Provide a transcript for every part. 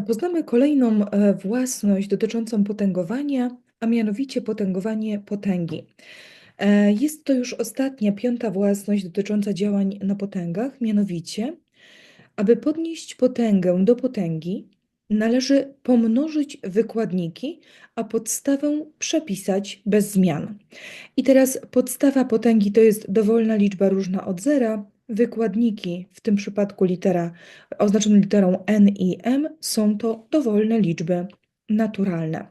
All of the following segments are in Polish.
Poznamy kolejną e, własność dotyczącą potęgowania, a mianowicie potęgowanie potęgi. E, Jest to już ostatnia, piąta własność dotycząca działań na potęgach, mianowicie, aby podnieść potęgę do potęgi, należy pomnożyć wykładniki, a podstawę przepisać bez zmian. I teraz podstawa potęgi to jest dowolna liczba różna od zera, Wykładniki, w tym przypadku litera oznaczone literą N i M, są to dowolne liczby naturalne.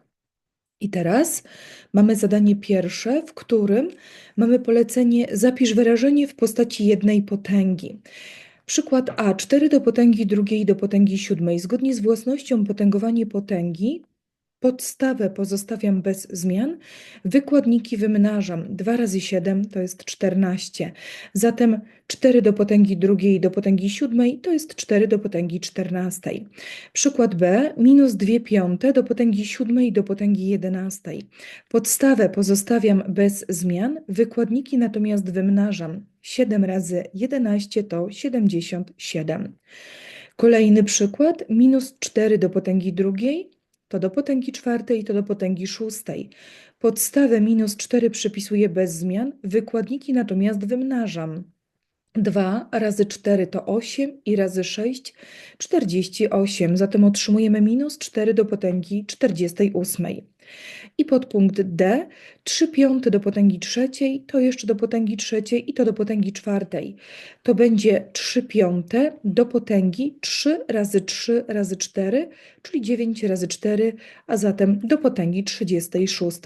I teraz mamy zadanie pierwsze, w którym mamy polecenie zapisz wyrażenie w postaci jednej potęgi. Przykład A, 4 do potęgi drugiej do potęgi siódmej. Zgodnie z własnością potęgowanie potęgi Podstawę pozostawiam bez zmian. Wykładniki wymnażam. 2 razy 7 to jest 14. Zatem 4 do potęgi drugiej do potęgi siódmej to jest 4 do potęgi 14. Przykład B. Minus 2 piąte do potęgi siódmej do potęgi 11. Podstawę pozostawiam bez zmian. Wykładniki natomiast wymnażam. 7 razy 11 to 77. Kolejny przykład. Minus 4 do potęgi drugiej to do potęgi czwartej, to do potęgi szóstej. Podstawę minus 4 przypisuję bez zmian, wykładniki natomiast wymnażam. 2 razy 4 to 8 i razy 6 48. Zatem otrzymujemy minus 4 do potęgi 48. I podpunkt D, 3 piąte do potęgi trzeciej, to jeszcze do potęgi trzeciej i to do potęgi czwartej. To będzie 3 piąte do potęgi 3 razy 3 razy 4, czyli 9 razy 4, a zatem do potęgi 36.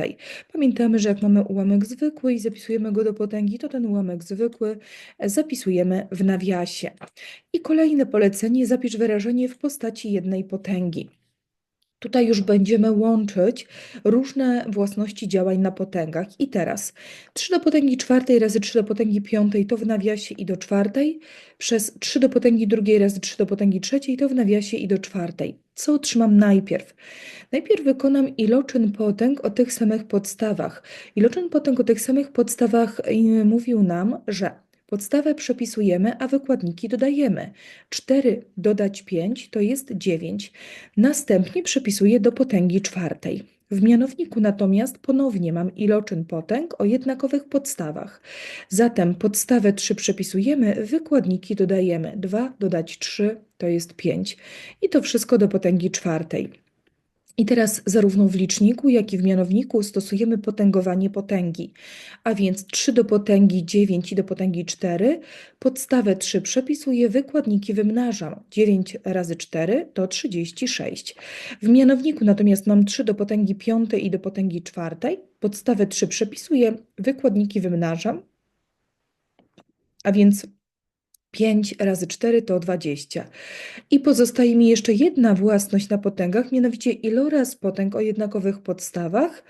Pamiętamy, że jak mamy ułamek zwykły i zapisujemy go do potęgi, to ten ułamek zwykły zapisujemy w nawiasie. I kolejne polecenie, zapisz wyrażenie w postaci jednej potęgi. Tutaj już będziemy łączyć różne własności działań na potęgach. I teraz 3 do potęgi czwartej razy 3 do potęgi piątej to w nawiasie i do czwartej, przez 3 do potęgi drugiej razy 3 do potęgi trzeciej to w nawiasie i do czwartej. Co otrzymam najpierw? Najpierw wykonam iloczyn potęg o tych samych podstawach. Iloczyn potęg o tych samych podstawach y, mówił nam, że Podstawę przepisujemy, a wykładniki dodajemy. 4 dodać 5 to jest 9. Następnie przepisuję do potęgi czwartej. W mianowniku natomiast ponownie mam iloczyn potęg o jednakowych podstawach. Zatem podstawę 3 przepisujemy, wykładniki dodajemy. 2 dodać 3 to jest 5. I to wszystko do potęgi czwartej. I teraz zarówno w liczniku, jak i w mianowniku stosujemy potęgowanie potęgi, a więc 3 do potęgi 9 i do potęgi 4, podstawę 3 przepisuję, wykładniki wymnażam. 9 razy 4 to 36. W mianowniku natomiast mam 3 do potęgi 5 i do potęgi 4, podstawę 3 przepisuję, wykładniki wymnażam, a więc 5 razy 4 to 20. I pozostaje mi jeszcze jedna własność na potęgach, mianowicie iloraz potęg o jednakowych podstawach.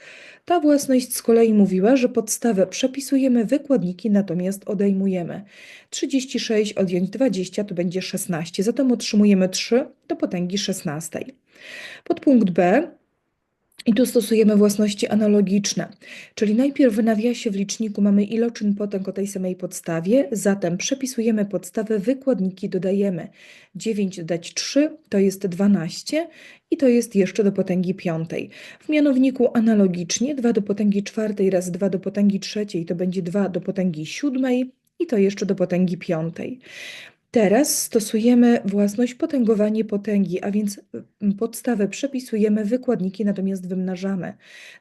Ta własność z kolei mówiła, że podstawę przepisujemy, wykładniki natomiast odejmujemy. 36 odjąć 20 to będzie 16, zatem otrzymujemy 3 do potęgi 16. Podpunkt B i tu stosujemy własności analogiczne, czyli najpierw w nawiasie w liczniku mamy iloczyn potęg o tej samej podstawie, zatem przepisujemy podstawę, wykładniki dodajemy. 9 dodać 3 to jest 12 i to jest jeszcze do potęgi piątej. W mianowniku analogicznie 2 do potęgi czwartej raz 2 do potęgi trzeciej to będzie 2 do potęgi siódmej i to jeszcze do potęgi piątej. Teraz stosujemy własność potęgowanie potęgi, a więc mm, podstawę przepisujemy, wykładniki natomiast wymnażamy.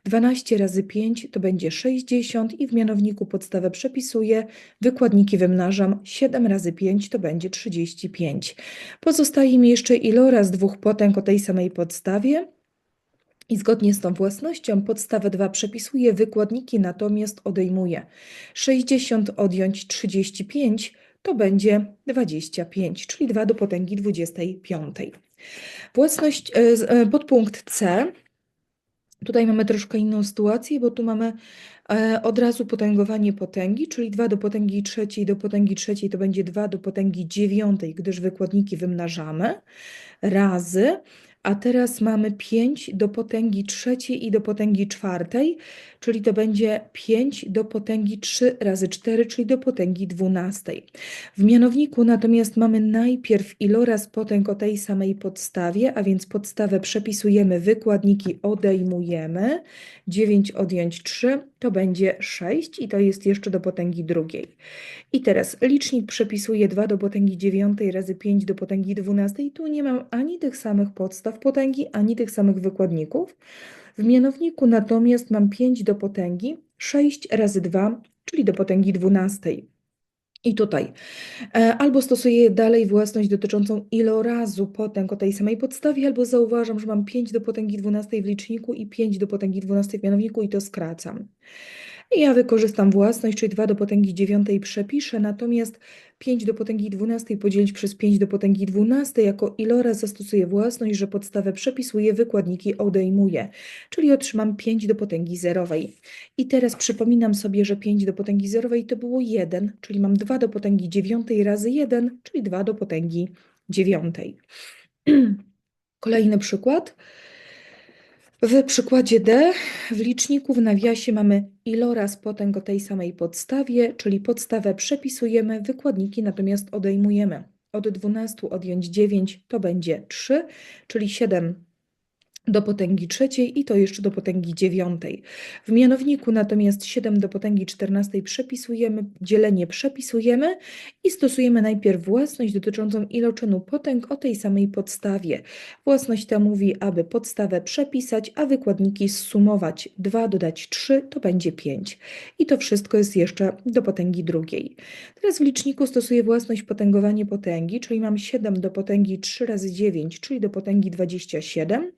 12 razy 5 to będzie 60 i w mianowniku podstawę przepisuję, wykładniki wymnażam. 7 razy 5 to będzie 35. Pozostaje mi jeszcze iloraz dwóch potęg o tej samej podstawie. I zgodnie z tą własnością podstawę 2 przepisuję, wykładniki natomiast odejmuję. 60 odjąć 35 to będzie 25, czyli 2 do potęgi 25. Własność, e, e, podpunkt C. Tutaj mamy troszkę inną sytuację, bo tu mamy e, od razu potęgowanie potęgi, czyli 2 do potęgi trzeciej do potęgi trzeciej to będzie 2 do potęgi dziewiątej, gdyż wykładniki wymnażamy, razy a teraz mamy 5 do potęgi trzeciej i do potęgi czwartej, czyli to będzie 5 do potęgi 3 razy 4, czyli do potęgi dwunastej. W mianowniku natomiast mamy najpierw iloraz potęg o tej samej podstawie, a więc podstawę przepisujemy, wykładniki odejmujemy. 9 odjąć 3 to będzie 6 i to jest jeszcze do potęgi drugiej. I teraz licznik przepisuje 2 do potęgi 9 razy 5 do potęgi 12 i tu nie mam ani tych samych podstaw potęgi, ani tych samych wykładników. W mianowniku natomiast mam 5 do potęgi 6 razy 2, czyli do potęgi 12. I tutaj e, albo stosuję dalej własność dotyczącą ilorazu potęg o tej samej podstawie, albo zauważam, że mam 5 do potęgi 12 w liczniku i 5 do potęgi 12 w mianowniku i to skracam. Ja wykorzystam własność, czyli 2 do potęgi 9 przepiszę, natomiast 5 do potęgi 12 podzielić przez 5 do potęgi 12 jako iloraz zastosuję własność, że podstawę przepisuję, wykładniki odejmuję, czyli otrzymam 5 do potęgi zerowej. I teraz przypominam sobie, że 5 do potęgi zerowej to było 1, czyli mam 2 do potęgi 9 razy 1, czyli 2 do potęgi 9. Kolejny przykład. W przykładzie D w liczniku w nawiasie mamy iloraz potęg o tej samej podstawie, czyli podstawę przepisujemy, wykładniki natomiast odejmujemy. Od 12 odjąć 9 to będzie 3, czyli 7 do potęgi trzeciej i to jeszcze do potęgi dziewiątej. W mianowniku natomiast 7 do potęgi czternastej przepisujemy, dzielenie przepisujemy i stosujemy najpierw własność dotyczącą iloczynu potęg o tej samej podstawie. Własność ta mówi, aby podstawę przepisać, a wykładniki zsumować. 2 dodać 3 to będzie 5. I to wszystko jest jeszcze do potęgi drugiej. Teraz w liczniku stosuję własność potęgowanie potęgi, czyli mam 7 do potęgi 3 razy 9, czyli do potęgi 27.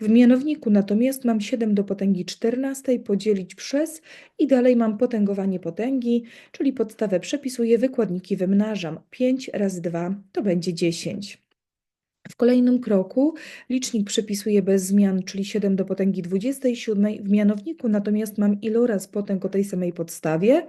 W mianowniku natomiast mam 7 do potęgi 14 podzielić przez i dalej mam potęgowanie potęgi, czyli podstawę przepisuję, wykładniki wymnażam. 5 razy 2 to będzie 10. W kolejnym kroku licznik przepisuje bez zmian, czyli 7 do potęgi 27. W mianowniku natomiast mam iloraz potęg o tej samej podstawie,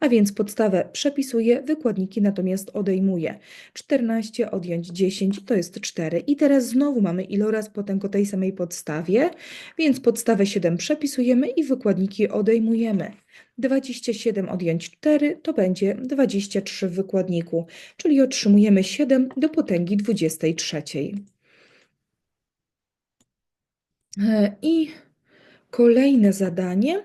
a więc podstawę przepisuję, wykładniki natomiast odejmuję. 14 odjąć 10 to jest 4. I teraz znowu mamy iloraz potęg o tej samej podstawie, więc podstawę 7 przepisujemy i wykładniki odejmujemy. 27 odjąć 4 to będzie 23 w wykładniku, czyli otrzymujemy 7 do potęgi 23. E, I kolejne zadanie.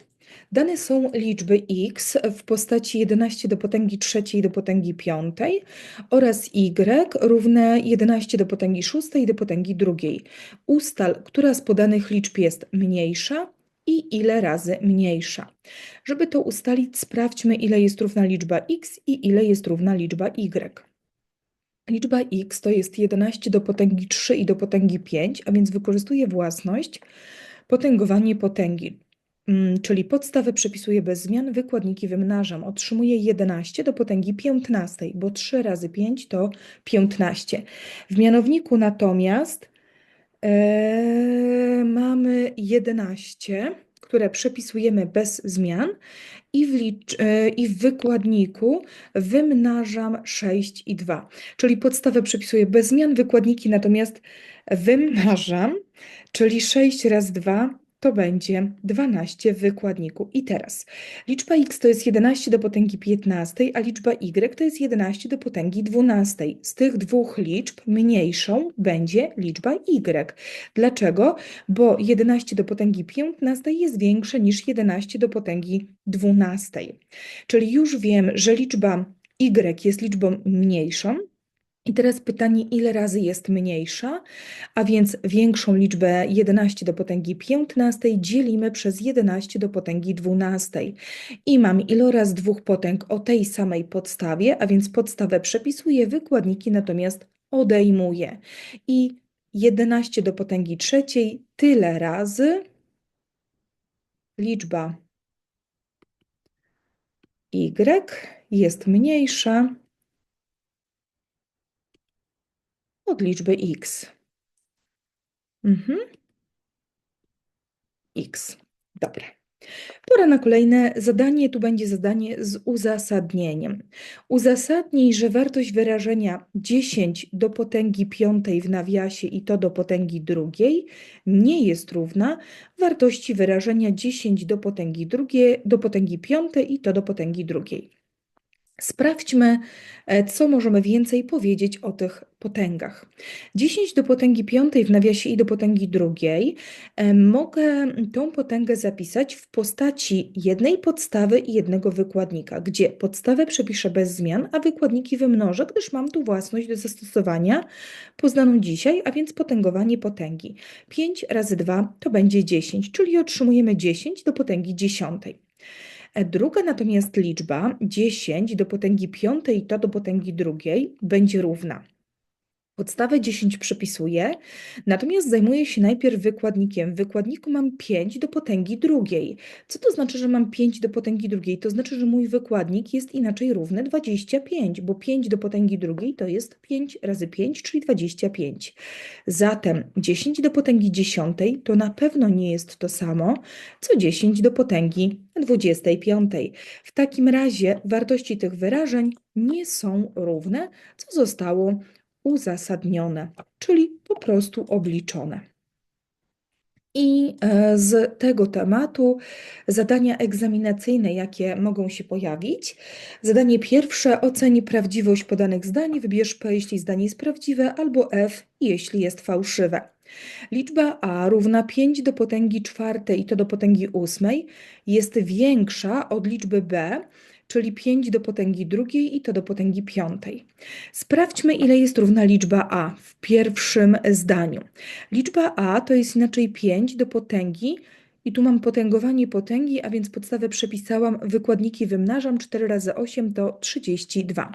Dane są liczby x w postaci 11 do potęgi trzeciej do potęgi piątej oraz y równe 11 do potęgi szóstej do potęgi drugiej. Ustal, która z podanych liczb jest mniejsza i ile razy mniejsza. Żeby to ustalić, sprawdźmy, ile jest równa liczba x i ile jest równa liczba y. Liczba x to jest 11 do potęgi 3 i do potęgi 5, a więc wykorzystuję własność potęgowanie potęgi, mm, czyli podstawę przepisuję bez zmian, wykładniki wymnażam. Otrzymuję 11 do potęgi 15, bo 3 razy 5 to 15. W mianowniku natomiast e, mamy 11 które przepisujemy bez zmian i w, licz, e, i w wykładniku wymnażam 6 i 2. Czyli podstawę przepisuję bez zmian, wykładniki natomiast wymnażam, czyli 6 razy 2 to będzie 12 w wykładniku. I teraz liczba x to jest 11 do potęgi 15, a liczba y to jest 11 do potęgi 12. Z tych dwóch liczb mniejszą będzie liczba y. Dlaczego? Bo 11 do potęgi 15 jest większe niż 11 do potęgi 12. Czyli już wiem, że liczba y jest liczbą mniejszą, i teraz pytanie, ile razy jest mniejsza, a więc większą liczbę 11 do potęgi 15 dzielimy przez 11 do potęgi 12. I mam iloraz dwóch potęg o tej samej podstawie, a więc podstawę przepisuję, wykładniki natomiast odejmuję. I 11 do potęgi trzeciej tyle razy liczba y jest mniejsza od liczby x. Mhm. x. Dobra. Pora na kolejne zadanie. Tu będzie zadanie z uzasadnieniem. Uzasadnij, że wartość wyrażenia 10 do potęgi piątej w nawiasie i to do potęgi drugiej nie jest równa wartości wyrażenia 10 do potęgi drugiej, do potęgi piątej i to do potęgi drugiej. Sprawdźmy, e, co możemy więcej powiedzieć o tych potęgach. 10 do potęgi piątej w nawiasie i do potęgi drugiej e, mogę tą potęgę zapisać w postaci jednej podstawy i jednego wykładnika, gdzie podstawę przepiszę bez zmian, a wykładniki wymnożę, gdyż mam tu własność do zastosowania poznaną dzisiaj, a więc potęgowanie potęgi. 5 razy 2 to będzie 10, czyli otrzymujemy 10 do potęgi dziesiątej. Druga natomiast liczba 10 do potęgi piątej i to do potęgi drugiej będzie równa. Podstawę 10 przepisuję, natomiast zajmuję się najpierw wykładnikiem. W wykładniku mam 5 do potęgi drugiej. Co to znaczy, że mam 5 do potęgi drugiej? To znaczy, że mój wykładnik jest inaczej równy 25, bo 5 do potęgi drugiej to jest 5 razy 5, czyli 25. Zatem 10 do potęgi dziesiątej to na pewno nie jest to samo, co 10 do potęgi 25. W takim razie wartości tych wyrażeń nie są równe, co zostało uzasadnione, czyli po prostu obliczone. I e, z tego tematu zadania egzaminacyjne, jakie mogą się pojawić. Zadanie pierwsze: oceni prawdziwość podanych zdań. Wybierz P, jeśli zdanie jest prawdziwe, albo F, jeśli jest fałszywe. Liczba a równa 5 do potęgi czwartej i to do potęgi ósmej jest większa od liczby b, czyli 5 do potęgi drugiej i to do potęgi piątej. Sprawdźmy, ile jest równa liczba a w pierwszym zdaniu. Liczba a to jest inaczej 5 do potęgi i tu mam potęgowanie potęgi, a więc podstawę przepisałam, wykładniki wymnażam, 4 razy 8 to 32.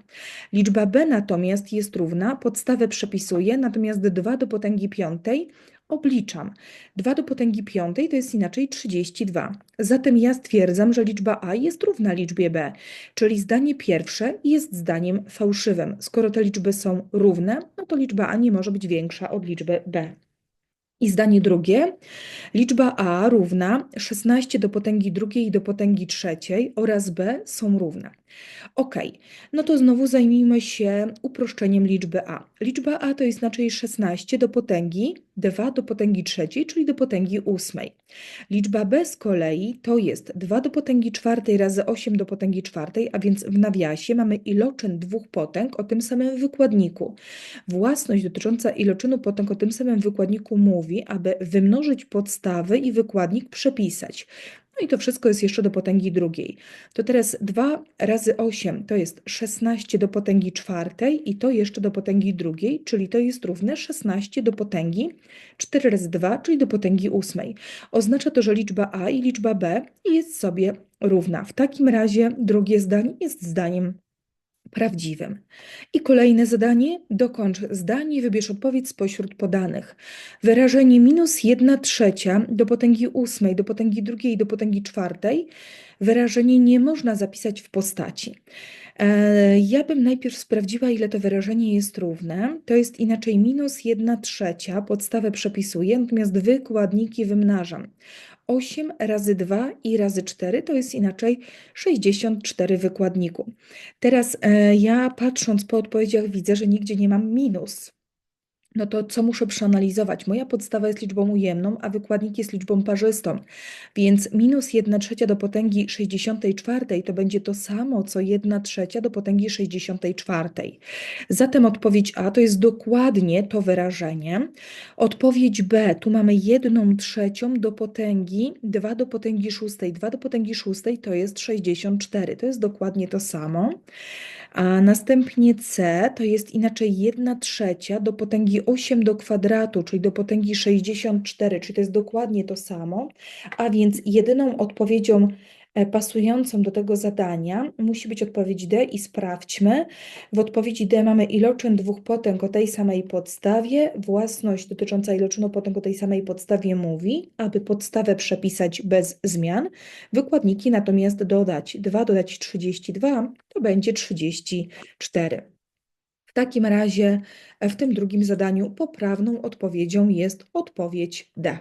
Liczba b natomiast jest równa, podstawę przepisuję, natomiast 2 do potęgi piątej obliczam. 2 do potęgi piątej to jest inaczej 32. Zatem ja stwierdzam, że liczba a jest równa liczbie b, czyli zdanie pierwsze jest zdaniem fałszywym. Skoro te liczby są równe, no to liczba a nie może być większa od liczby b. I zdanie drugie, liczba a równa 16 do potęgi drugiej i do potęgi trzeciej oraz b są równe. Ok, no to znowu zajmijmy się uproszczeniem liczby a. Liczba a to jest znaczej 16 do potęgi 2 do potęgi trzeciej, czyli do potęgi ósmej. Liczba b z kolei to jest 2 do potęgi czwartej razy 8 do potęgi czwartej, a więc w nawiasie mamy iloczyn dwóch potęg o tym samym wykładniku. Własność dotycząca iloczynu potęg o tym samym wykładniku mówi, aby wymnożyć podstawy i wykładnik przepisać. No i to wszystko jest jeszcze do potęgi drugiej. To teraz 2 razy 8 to jest 16 do potęgi czwartej i to jeszcze do potęgi drugiej, czyli to jest równe 16 do potęgi 4 razy 2, czyli do potęgi ósmej. Oznacza to, że liczba a i liczba b jest sobie równa. W takim razie drugie zdanie jest zdaniem prawdziwym. I kolejne zadanie. Dokończ zdanie, wybierz odpowiedź spośród podanych. Wyrażenie minus 1 trzecia do potęgi ósmej, do potęgi drugiej, do potęgi czwartej. Wyrażenie nie można zapisać w postaci. E, ja bym najpierw sprawdziła, ile to wyrażenie jest równe. To jest inaczej minus 1 trzecia, podstawę przepisuję, natomiast wykładniki wymnażam. 8 razy 2 i razy 4 to jest inaczej 64 wykładniku. Teraz e, ja patrząc po odpowiedziach widzę, że nigdzie nie mam minus no to co muszę przeanalizować? Moja podstawa jest liczbą ujemną, a wykładnik jest liczbą parzystą. Więc minus 1 trzecia do potęgi 64 to będzie to samo, co 1 trzecia do potęgi 64. Zatem odpowiedź A to jest dokładnie to wyrażenie. Odpowiedź B, tu mamy 1 trzecią do potęgi 2 do potęgi 6. 2 do potęgi 6 to jest 64. To jest dokładnie to samo. A następnie C to jest inaczej 1 trzecia do potęgi 8 do kwadratu, czyli do potęgi 64, czyli to jest dokładnie to samo, a więc jedyną odpowiedzią pasującą do tego zadania musi być odpowiedź D i sprawdźmy. W odpowiedzi D mamy iloczyn dwóch potęg o tej samej podstawie. Własność dotycząca iloczynu potęg o tej samej podstawie mówi, aby podstawę przepisać bez zmian. Wykładniki natomiast dodać 2 dodać 32 to będzie 34. W takim razie w tym drugim zadaniu poprawną odpowiedzią jest odpowiedź D.